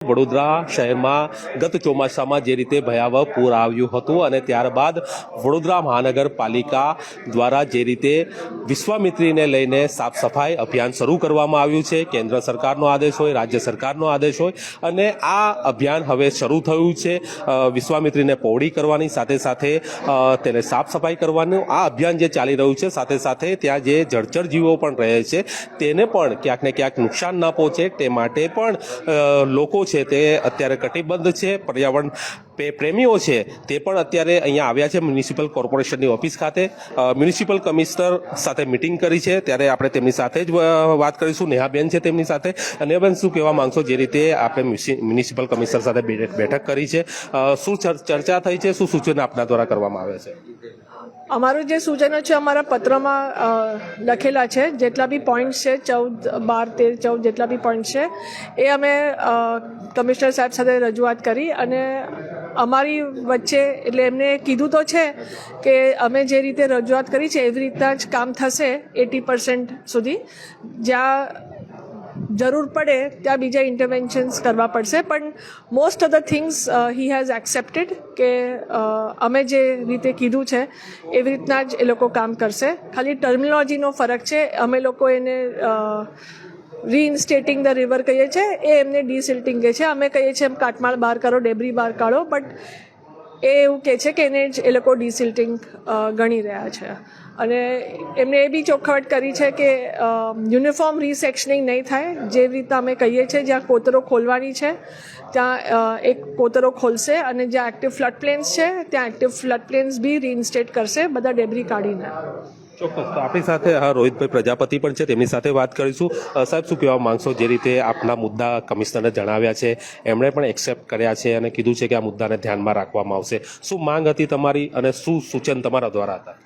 વડોદરા શહેરમાં ગત ચોમાસામાં જે રીતે ભયાવહ પૂર આવ્યું હતું અને ત્યારબાદ વડોદરા મહાનગરપાલિકા દ્વારા જે રીતે વિશ્વામિત્રીને લઈને સાફ સફાઈ અભિયાન શરૂ કરવામાં આવ્યું છે, કેન્દ્ર સરકારનો આદેશ હોય, રાજ્ય સરકારનો આદેશ હોય અને આ અભિયાન હવે શરૂ થયું છે. વિશ્વામિત્રીને પહોળી કરવાની, સાથે સાથે તેને સાફ સફાઈ કરવાનું, આ અભિયાન જે ચાલી રહ્યું છે, સાથે સાથે ત્યાં જે જળચર જીવો પણ રહે છે, તેને પણ ક્યાંક ને ક્યાંક નુકસાન ના પહોંચે, તે માટે પણ લોકો છે તે અત્યારે કટિબદ્ધ છે. પર્યાવરણ પ્રે- પ્રેમીઓ છે તે પણ અત્યારે અહીંયા આવ્યા છે મ્યુનિસિપલ કોર્પોરેશનની ઓફિસ ખાતે. મ્યુનિસિપલ કમિશનર સાથે મિટિંગ કરી છે. ત્યારે આપણે તેમની સાથે જ વાત કરીશું. નેહાબેન છે તેમની સાથે. નેહાબેન, શું કહેવા માંગશો? જે રીતે આપણે મ્યુનિસિપલ કમિશનર સાથે બેઠક કરી છે. શું ચર- ચર્ચા થઈ છે? શું સૂચન આપના દ્વારા કરવામાં આવે છે? અમારું જે સૂચનો છે, અમારા પત્રમાં લખેલા છે, જેટલા બી પોઈન્ટ્સ છે, ચૌદ, બાર, તેર, ચૌદ જેટલા બી પોઈન્ટ છે, એ અમે કમિશનર સાહેબ સાથે રજૂઆત કરી અને અમારી વચ્ચે, એટલે એમને કીધું તો છે કે અમે જે રીતે રજૂઆત કરી છે, એવી રીતના જ કામ થશે એટી પર્સન્ટ સુધી. જ્યાં જરૂર પડે ત્યાં બીજા ઇન્ટરવેન્શન્સ કરવા પડશે. પણ most of the things he has accepted કે અમે જે રીતે કીધું છે, એવી રીતના જ એ લોકો કામ કરશે. ખાલી ટર્મિનોલોજીનો ફરક છે. અમે લોકો એને રીઇન્સ્ટેટિંગ ધ રિવર કહીએ છીએ એ એમને ડિસિલ્ટિંગ કહે છે. અમે કહીએ છીએ એમ કાટમાળ બહાર કાઢો ડેબ્રી બહાર કાઢો બટ એ એવું કહે છે કે એને જ એ લોકો ડિસિલ્ટિંગ ગણી રહ્યા છે. અને એમને એ બી ચોખવટ કરી છે કે યુનિફોર્મ રીસેક્શનિંગ નહીં થાય જેવી રીતે અમે કહીએ છીએ, જ્યાં કોતરો ખોલવાની છે, ત્યાં એક કોતરો ખોલશે અને જ્યાં એક્ટિવ ફ્લડ પ્લેન્સ છે, ત્યાં active flood plains be reinstate કરશે, બધા ડેબ્રી કાઢીને. ચોક્કસ. તો આપણી સાથે હા, રોહિતભાઈ પ્રજાપતિ પણ છે, તેમની સાથે વાત કરીશું. સાહેબ, શું કહેવા માંગશો? જે રીતે આપના મુદ્દા કમિશનરે જણાવ્યા છે, એમણે પણ એક્સેપ્ટ કર્યા છે અને કીધું છે કે આ મુદ્દાને ધ્યાનમાં રાખવામાં આવશે. શું માંગ હતી તમારી અને શું સૂચન તમારા દ્વારા હતા?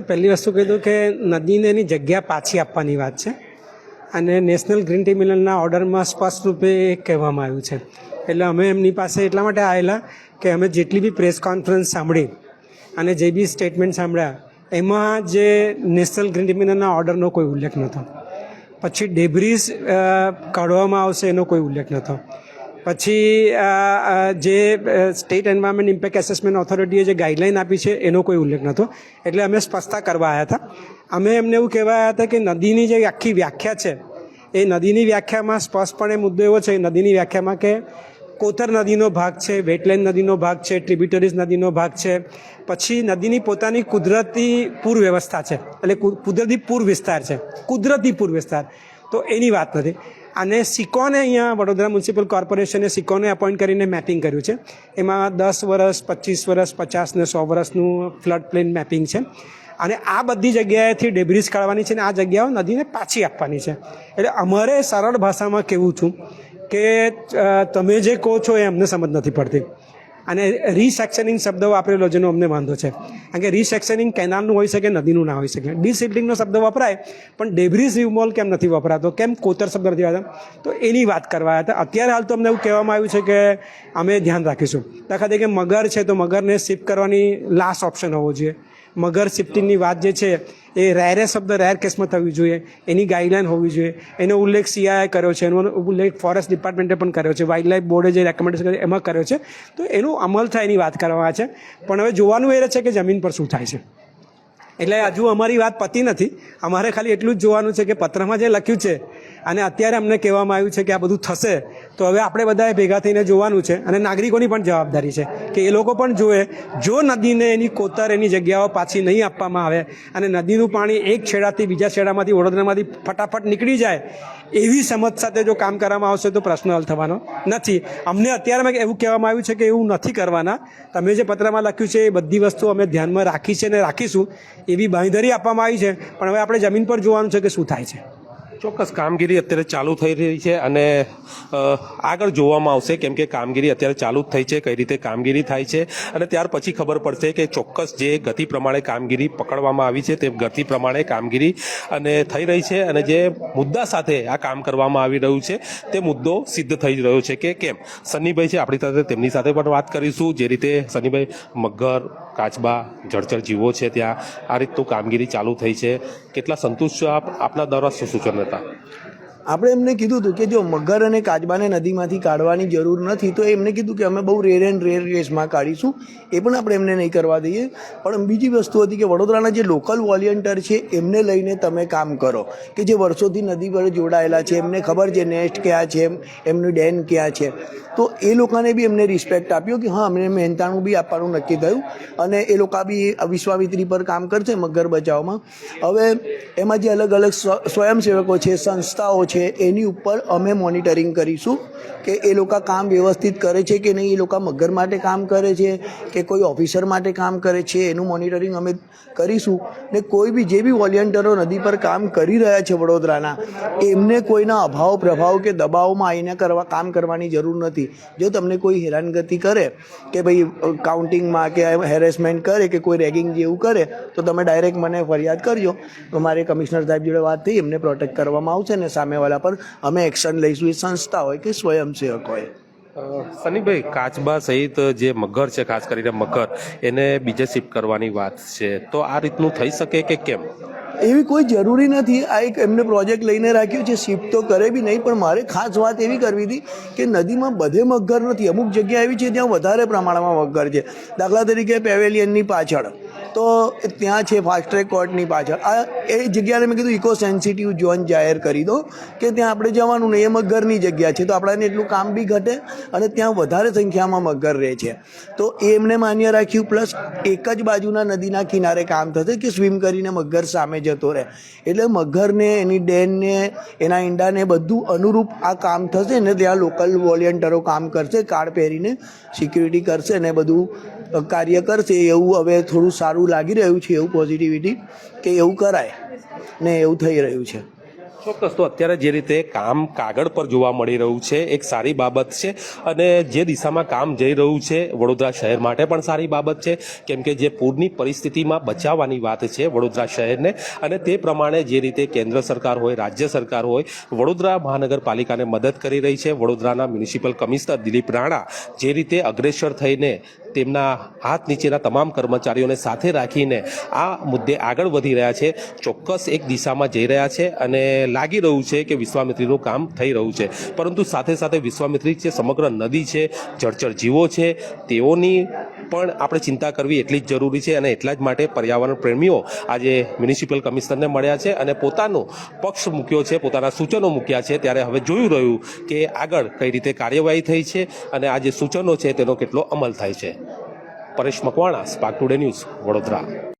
પહેલી વસ્તુ કીધું કે નદીને એની જગ્યા પાછી આપવાની વાત છે. અને નેશનલ ગ્રીન ટી મિલનના ઓર્ડરમાં સ્પષ્ટ રૂપે કહેવામાં આવ્યું છે. એટલે અમે એમની પાસે એટલા માટે આવેલા કે અમે જેટલી બી પ્રેસ કોન્ફરન્સ સાંભળી અને જે બી સ્ટેટમેન્ટ સાંભળ્યા, એમાં જે નેશનલ ગ્રીન ટી મિલનના ઓર્ડરનો કોઈ ઉલ્લેખ નહોતો. પછી ડેબ્રીઝ કાઢવામાં આવશે એનો કોઈ ઉલ્લેખ નહોતો. પછી જે સ્ટેટ એન્વાયરમેન્ટ ઇમ્પેક્ટ એસેસમેન્ટ ઓથોરિટીએ જે ગાઈડલાઈન આપી છે, એનો કોઈ ઉલ્લેખ નહોતો. એટલે અમે સ્પષ્ટતા કરવા આવ્યા હતા. અમે એમને એવું કહેવા આવ્યા હતા કે નદીની જે આખી વ્યાખ્યા છે, એ નદીની વ્યાખ્યામાં સ્પષ્ટપણે મુદ્દો એવો છે, નદીની વ્યાખ્યામાં કે કોતર નદીનો ભાગ છે વેટલેન્ડ નદીનો ભાગ છે ટ્રિબ્યુટરીઝ નદીનો ભાગ છે, પછી નદીની પોતાની કુદરતી પૂર વ્યવસ્થા છે, એટલે કુદરતી પૂર વિસ્તાર છે, કુદરતી પૂર વિસ્તાર તો એની વાત નથી. અને સિકોને અહીંયા વડોદરા મ્યુનિસિપલ કોર્પોરેશને સિકોને અપોઇન્ટ કરીને મેપિંગ કર્યું છે. એમાં દસ વર્ષ, પચીસ વર્ષ, પચાસ ને સો વર્ષનું ફ્લડ પ્લેન મેપિંગ છે. અને આ બધી જગ્યાએથી ડેબ્રીઝ કાઢવાની છે અને આ જગ્યાઓ નદીને પાછી આપવાની છે. એટલે અમારે સરળ ભાષામાં કહેવું છું કે તમે જે કહો છો એ અમને સમજ નથી પડતી. અને રીસેક્શનિંગ શબ્દ વાપરેલો જેનો અમને વાંધો છે. કારણ કે રીસેક્શનિંગ કેનાલનું હોઈ શકે, નદીનું ના હોઈ શકે. ડિસિલ્ટિંગનો શબ્દ વપરાય, પણ ડેબ્રીઝ રિમોલ કેમ નથી વપરાતો? કેમ કોતર શબ્દ નથી વપરાતો? તો એની વાત કરવા હતા. અત્યારે હાલ તો અમને એવું કહેવામાં આવ્યું છે કે અમે ધ્યાન રાખીશું. દાખલા તરીકે મગર છે તો મગરને શિફ્ટ કરવાની લાસ્ટ ઓપ્શન હોવો જોઈએ. મગર શિફ્ટિંગની વાત જે છે, એ રેરે શબ્દ રેર કેસમાં થવી જોઈએ. એની ગાઈડલાઈન હોવી જોઈએ. એનો ઉલ્લેખ સીઆઈએ કર્યો છે, એનો ઉલ્લેખ ફોરેસ્ટ ડિપાર્ટમેન્ટે પણ કર્યો છે વાઇલ્ડ લાઈફ બોર્ડે જે રેકમેન્ડેશન કર્યું એમાં કર્યો છે. તો એનું અમલ થાય એની વાત કરવામાં છે. પણ હવે જોવાનું એ છે કે જમીન પર શું થાય છે. એટલે હજુ અમારી વાત પતી નથી. અમારે ખાલી એટલું જ જોવાનું છે કે પત્રમાં જે લખ્યું છે અને અત્યારે અમને કહેવામાં આવ્યું છે કે આ બધું થશે. તો હવે આપણે બધાએ ભેગા થઈને જોવાનું છે અને નાગરિકોની પણ જવાબદારી છે કે એ લોકો પણ જોવે જો નદીને એની કોતર, એની જગ્યાઓ પાછી નહીં આપવામાં આવે અને નદીનું પાણી એક છેડાથી બીજા છેડામાંથી, વડોદરામાંથી ફટાફટ નીકળી જાય, એવી સમજ સાથે જો કામ કરવામાં આવશે તો પ્રશ્ન હલ થવાનો નથી. અમને અત્યારે એવું કહેવામાં આવ્યું છે કે એવું નથી કરવાના. તમે જે પત્રમાં લખ્યું છે એ બધી વસ્તુ અમે ધ્યાનમાં રાખી છે અને રાખીશું. એવી બાંધરી આપવામાં આવી છે. પણ હવે આપણે જમીન પર જોવાનું છે કે શું થાય છે. ચોક્કસ કામગીરી અત્યારે ચાલુ થઈ રહી છે અને આગળ જોવામાં આવશે કેમ કે કામગીરી અત્યારે ચાલુ જ થઈ છે, કઈ રીતે કામગીરી થાય છે. અને ત્યાર પછી ખબર પડશે કે ચોક્કસ જે ગતિ પ્રમાણે કામગીરી પકડવામાં આવી છે તે ગતિ પ્રમાણે કામગીરી, અને થઈ રહી છે. અને જે મુદ્દા સાથે આ કામ કરવામાં આવી રહ્યું છે તે મુદ્દો સિદ્ધ થઈ રહ્યો છે કે કેમ? સન્નીભાઈ છે, આપણી સાથે તેમની સાથે પણ વાત કરીશું. જે રીતે સન્નીભાઈ મગર કાચબા જળચર જીવો છે ત્યાં. આ રીતનું કામગીરી ચાલુ થઈ છે. કેટલા સંતુષ્ટ આપ? આપના દ્વારા શું સૂચન હતા? આપણે એમને કીધું હતું કે જો મગર અને કાચબાને નદીમાંથી કાઢવાની જરૂર નથી, તો એમને કીધું કે અમે બહુ રેર એન્ડ રેર કેસમાં કાઢીશું. એ પણ આપણે એમને નહીં કરવા દઈએ. પણ બીજી વસ્તુ હતી કે વડોદરાના જે લોકલ વોલિયન્ટર છે, એમને લઈને તમે કામ કરો. કે જે વર્ષોથી નદી પર જોડાયેલા છે, એમને ખબર છે નેસ્ટ ક્યાં છે, એમનું ડેન ક્યાં છે. તો એ લોકોને બી એમને રિસ્પેક્ટ આપ્યો કે હા, અમને મહેનતાણું બી આપવાનું નક્કી થયું. અને એ લોકો બી વિશ્વામિત્રી પર કામ કરશે મગર બચાવમાં. હવે એમાં જે અલગ અલગ સ્વ- સ્વયંસેવકો છે, સંસ્થાઓ છે એની ઉપર અમે મોનિટરિંગ કરીશું કે એ લોકો કામ વ્યવસ્થિત કરે છે કે નહીં, એ લોકો મગર માટે કામ કરે છે કે કોઈ ઓફિસર માટે કામ કરે છે, એનું મોનિટરિંગ અમે કરીશું. ને કોઈ બી જે બી વોલિયન્ટરો નદી પર કામ કરી રહ્યા છે વડોદરાના, એમને કોઈના અભાવ, પ્રભાવ કે દબાવમાં આવીને કરવા, કામ કરવાની જરૂર નથી. જો તમને કોઈ હેરાનગતિ કરે કે ભાઈ કાઉન્ટિંગમાં કે હેરેસમેન્ટ કરે કે કોઈ રેગિંગ જેવું કરે, તો તમે ડાયરેક્ટ મને ફરિયાદ કરજો. તો મારે કમિશનર સાહેબ જોડે વાત થઈ, એમને પ્રોટેક્ટ કરવામાં આવશે ને સામેવાળા પર અમે એક્શન લઈશું એ સંસ્થા હોય કે સ્વયંસેવક હોય. સનીભાઈ કાચબા સહિત જે મગર છે ખાસ કરીને મગર એને બીજે શિફ્ટ કરવાની વાત છે. તો આ રીતનું થઈ શકે કે કેમ? એવી કોઈ જરૂરી નથી. આ એક એમને પ્રોજેક્ટ લઈને રાખ્યું છે. શિફ્ટ તો કરે બી નહીં પણ મારે ખાસ વાત એવી કરવી હતી કે નદીમાં બધે મગર નથી. અમુક જગ્યા એવી છે જ્યાં વધારે પ્રમાણમાં મગર છે. દાખલા તરીકે પેવેલિયનની પાછળ. તો ત્યાં છે ફાસ્ટ ટ્રેક કોર્ટની પાછળ. આ એ જગ્યાને મેં કીધું ઇકો સેન્સિટિવ ઝોન જાહેર કરી દો, કે ત્યાં આપણે જવાનું નહીં. એ મગરની જગ્યા છે, તો આપણાને એટલું કામ બી ઘટે અને ત્યાં વધારે સંખ્યામાં મગર રહે છે. તો એ એમને માન્ય રાખ્યું, પ્લસ એક જ બાજુના નદીના કિનારે કામ થશે કે સ્વિમ કરીને મગર સામે જતો રહે. એટલે મગરને, એની ડેનને, એના ઈંડાને બધું અનુરૂપ આ કામ થશે ને ત્યાં લોકલ વોલિયન્ટરો કામ કરશે કાર્ડ પહેરીને સિક્યુરિટી કરશે ને બધું કાર્ય કરશે એવું હવે થોડું સારું લાગી રહ્યું છે એવું પોઝિટિવિટી કે એવું કરાય ને એવું થઈ રહ્યું છે. ચોક્કસ. તો અત્યારે જે રીતે કામ કાગળ પર જોવા મળી રહ્યું છે, એક સારી બાબત છે અને જે દિશામાં કામ જઈ રહ્યું છે, વડોદરા શહેર માટે પણ સારી બાબત છે. કેમ કે જે પૂરની પરિસ્થિતિમાં બચાવવાની વાત છે વડોદરા શહેરને અને તે પ્રમાણે જે રીતે કેન્દ્ર સરકાર હોય, રાજ્ય સરકાર હોય, વડોદરા મહાનગરપાલિકાને મદદ કરી રહી છે. વડોદરાના મ્યુનિસિપલ કમિશનર દિલીપ રાણા જે રીતે અગ્રેસર થઈને તેમના હાથ નીચેના તમામ કર્મચારીઓને સાથે રાખીને આ મુદ્દે આગળ વધી રહ્યા છે, ચોક્કસ એક દિશામાં જઈ રહ્યા છે અને લાગી રહ્યું છે કે વિશ્વામિત્રીનું કામ થઈ રહ્યું છે. પરંતુ સાથે સાથે વિશ્વામિત્રી જે સમગ્ર નદી છે, જળચર જીવો છે, તેઓની પણ આપણે ચિંતા કરવી એટલી જ જરૂરી છે અને એટલા જ માટે પર્યાવરણ પ્રેમીઓ આજે મ્યુનિસિપલ કમિશનરને મળ્યા છે અને પોતાનો પક્ષ મૂક્યો છે, પોતાના સૂચનો મૂક્યા છે. ત્યારે હવે જોયું રહ્યું કે આગળ કઈ રીતે કાર્યવાહી થઈ છે અને આ જે સૂચનો છે તેનો કેટલો અમલ થાય છે. Paresh Makwana spark today news Vadodara.